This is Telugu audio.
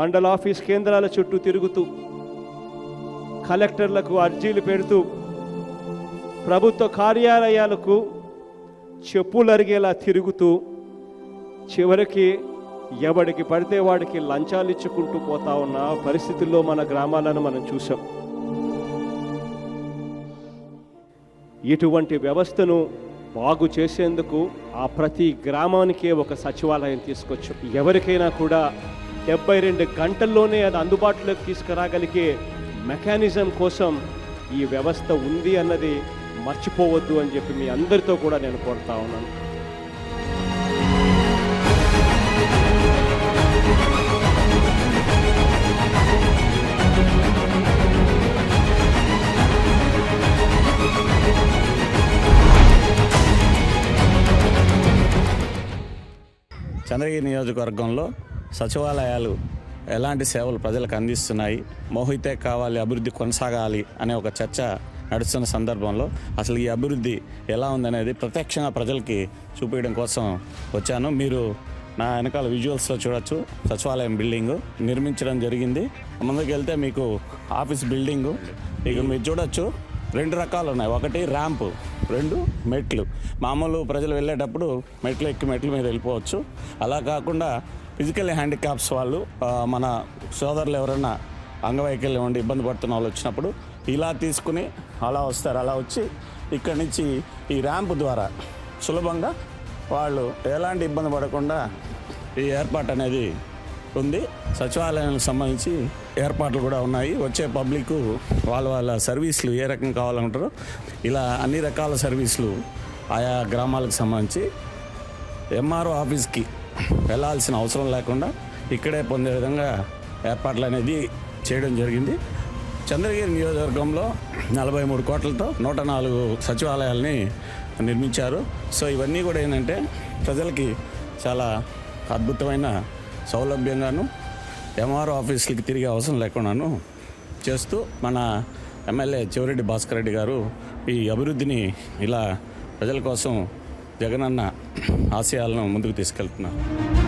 మండల ఆఫీస్ కేంద్రాల చుట్టూ తిరుగుతూ కలెక్టర్లకు అర్జీలు పెడుతూ ప్రభుత్వ కార్యాలయాలకు చెప్పులు అరిగేలా తిరుగుతూ చివరికి ఎవడికి పడితే వాడికి లంచాలు ఇచ్చుకుంటూ పోతా ఉన్న పరిస్థితుల్లో మన గ్రామాలను మనం చూసాం ఇటువంటి వ్యవస్థను బాగు చేసేందుకు ఆ ప్రతి గ్రామానికే ఒక సచివాలయం తీసుకొచ్చు. ఎవరికైనా కూడా డెబ్బై రెండు గంటల్లోనే అది అందుబాటులోకి తీసుకురాగలిగే మెకానిజం కోసం ఈ వ్యవస్థ ఉంది అన్నది మర్చిపోవద్దు అని చెప్పి మీ అందరితో కూడా నేను కోరుతా ఉన్నాను. చంద్రగిరి నియోజకవర్గంలో సచివాలయాలు ఎలాంటి సేవలు ప్రజలకు అందిస్తున్నాయి? మోహితే కావాలి అభివృద్ధి కొనసాగాలి అనే ఒక చర్చ నడుస్తున్న సందర్భంలో అసలు ఈ అభివృద్ధి ఎలా ఉందనేది ప్రత్యక్షంగా ప్రజలకి చూపించడం కోసం వచ్చాను. మీరు నా వెనకాల విజువల్స్లో చూడొచ్చు. సచివాలయం బిల్డింగ్ నిర్మించడం జరిగింది. ముందుకు వెళ్తే మీకు ఆఫీస్ బిల్డింగు. మీకు మీరు చూడొచ్చు. రెండు రకాలు ఉన్నాయి. ఒకటి ర్యాంపు రెండు మెట్లు. మామూలు ప్రజలు వెళ్ళేటప్పుడు మెట్లు ఎక్కి మెట్లు మీద వెళ్ళిపోవచ్చు. అలా కాకుండా ఫిజికల్ హ్యాండిక్యాప్స్ వాళ్ళు మన సోదరులు ఎవరైనా అంగవైకల్యం ఉండి ఇబ్బంది పడుతున్న వాళ్ళు వచ్చినప్పుడు ఇలా తీసుకుని అలా వస్తారు అలా వచ్చి ఇక్కడి నుంచి ఈ ర్యాంప్ ద్వారా సులభంగా వాళ్ళు ఎలాంటి ఇబ్బంది పడకుండా ఈ ఏర్పాటు అనేది ఉంది. సచివాలయానికి సంబంధించి ఏర్పాట్లు కూడా ఉన్నాయి. వచ్చే పబ్లిక్ వాళ్ళ వాళ్ళ సర్వీసులు ఏ రకం కావాలంటారో ఇలా అన్ని రకాల సర్వీసులు ఆయా గ్రామాలకు సంబంధించి ఎంఆర్ఓ ఆఫీస్కి వెళ్ళాల్సిన అవసరం లేకుండా ఇక్కడే పొందే విధంగా ఏర్పాట్లు అనేది చేయడం జరిగింది. చంద్రగిరి నియోజకవర్గంలో నలభై మూడు కోట్లతో నూట నాలుగు సచివాలయాల్ని నిర్మించారు. సో ఇవన్నీ కూడా ఏంటంటే ప్రజలకి చాలా అద్భుతమైన సౌలభ్యంగాను ఎంఆర్ఓ ఆఫీసులకి తిరిగే అవసరం లేకుండాను చేస్తూ మన ఎమ్మెల్యే చివరెడ్డి భాస్కర్ రెడ్డి గారు ఈ అభివృద్ధిని ఇలా ప్రజల కోసం జగనన్న ఆశయాలను ముందుకు తీసుకెళ్తున్నారు